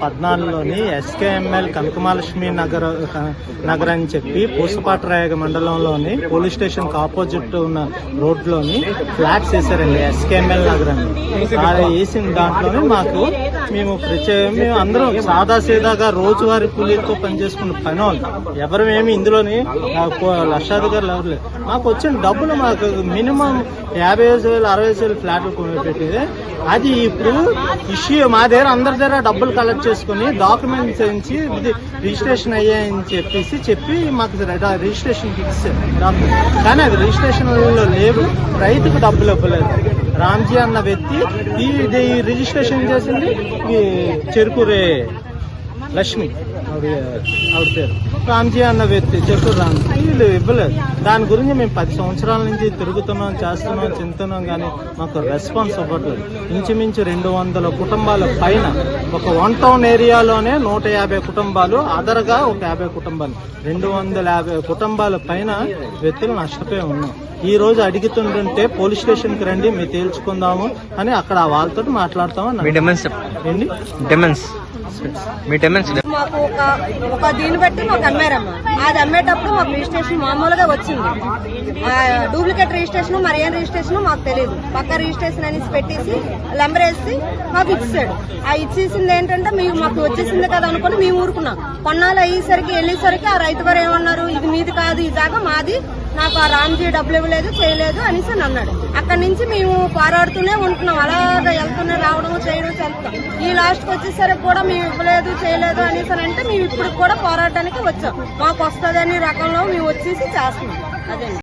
పద్నాలుగులోని SKML Kanakamahalakshmi Nagar Nagar అని చెప్పి పూసపాటరాయగ మండలంలోని పోలీస్ స్టేషన్ ఆపోజిట్ ఉన్న రోడ్లోని ఫ్లాట్స్ వేసారండి ఎస్కేఎంఎల్ నగర్ అని అది వేసిన దాంట్లోనే మాకు మేము ప్రత్యేక మేము అందరం సాదా సీదాగా రోజువారీ కూలీలతో పనిచేసుకున్న పని వాళ్ళు. ఎవరు ఏమి ఇందులోని ఆ, కో- లక్షాధికారులు ఎవరు మాకు వచ్చిన డబ్బులు మాకు మినిమం యాభై ఐదు వేలు అరవై ఐదు వేలు ఫ్లాట్లు కొనిపెట్టేది అది ఇప్పుడు ఇష్యూ మా దగ్గర అందరి దగ్గర డబ్బులు కలెక్ట్ చేసుకుని డాక్యుమెంట్స్ ఇచ్చి రిజిస్ట్రేషన్ అయ్యాయని చెప్పేసి చెప్పి మాకు రిజిస్ట్రేషన్ ఇచ్చారు. కానీ అది రిజిస్ట్రేషన్లో లేవు. రైతుకు డబ్బులు ఇవ్వలేదు. రామ్జీ అన్న వ్యక్తి ఈ ఇది రిజిస్ట్రేషన్ చేసింది ఈ చెరుకురే లక్ష్మి. ఆవిడ ఆవిడ పేరు. రామ్జీ అన్న వ్యక్తి చెరుకు రామ్ వీళ్ళు ఇవ్వలేదు. దాని గురించి మేము పది సంవత్సరాల నుంచి తిరుగుతున్నాం చేస్తున్నాం చెందుతున్నాం కానీ మాకు రెస్పాన్స్ ఇవ్వట్లేదు. ఇంచుమించు రెండు వందల కుటుంబాల పైన ఒక వన్ టౌన్ ఏరియాలోనే నూట యాభై కుటుంబాలు అదరగా ఒక యాభై కుటుంబాలు. రెండు వందల యాభై కుటుంబాల పైన వ్యక్తులు నష్టపోయి ఉన్నాం. ఈ రోజు అడుగుతుంటుంటే పోలీస్ స్టేషన్కి రండి మేము తేల్చుకుందాము అని అక్కడ వాళ్ళతో మాట్లాడతామని మీ డిమాండ్స్ మాకు ఒక ఒక దీన్ని బట్టి మాకు అమ్మారమ్మా. అది అమ్మేటప్పుడు మాకు రిజిస్ట్రేషన్ మామూలుగా వచ్చింది. ఆ, డూప్లికేట్ రిజిస్ట్రేషన్ మరి ఏం రిజిస్ట్రేషన్ మాకు తెలియదు పక్క రిజిస్ట్రేషన్ అనేసి పెట్టేసి లంబర్ వేసి మాకు ఇచ్చాడు ఆ ఇచ్చేసింది ఏంటంటే మీకు మాకు వచ్చేసింది కదా అనుకుని మేము ఊరుకున్నాం. కొన్నాళ్ళు అయ్యేసరికి వెళ్ళేసరికి ఆ రైతు గారు ఏమన్నారు? ఇది మీది కాదు ఈ జాగా మాది. నాకు ఆ రామ్జీ డబ్బులు ఇవ్వలేదు చేయలేదు అనేసి అని అన్నాడు. అక్కడి నుంచి మేము పోరాడుతూనే ఉంటున్నాం. అలాగ వెళ్తూనే రావడం ఈ లాస్ట్కి వచ్చేసరికి కూడా మేము ఇవ్వలేదు చేయలేదు అనేసి అంటే మేము ఇప్పుడు కూడా పోరాటానికి వచ్చాం. మాకు వస్తుంది అనే రకంలో మేము వచ్చేసి చేస్తున్నాం. అదే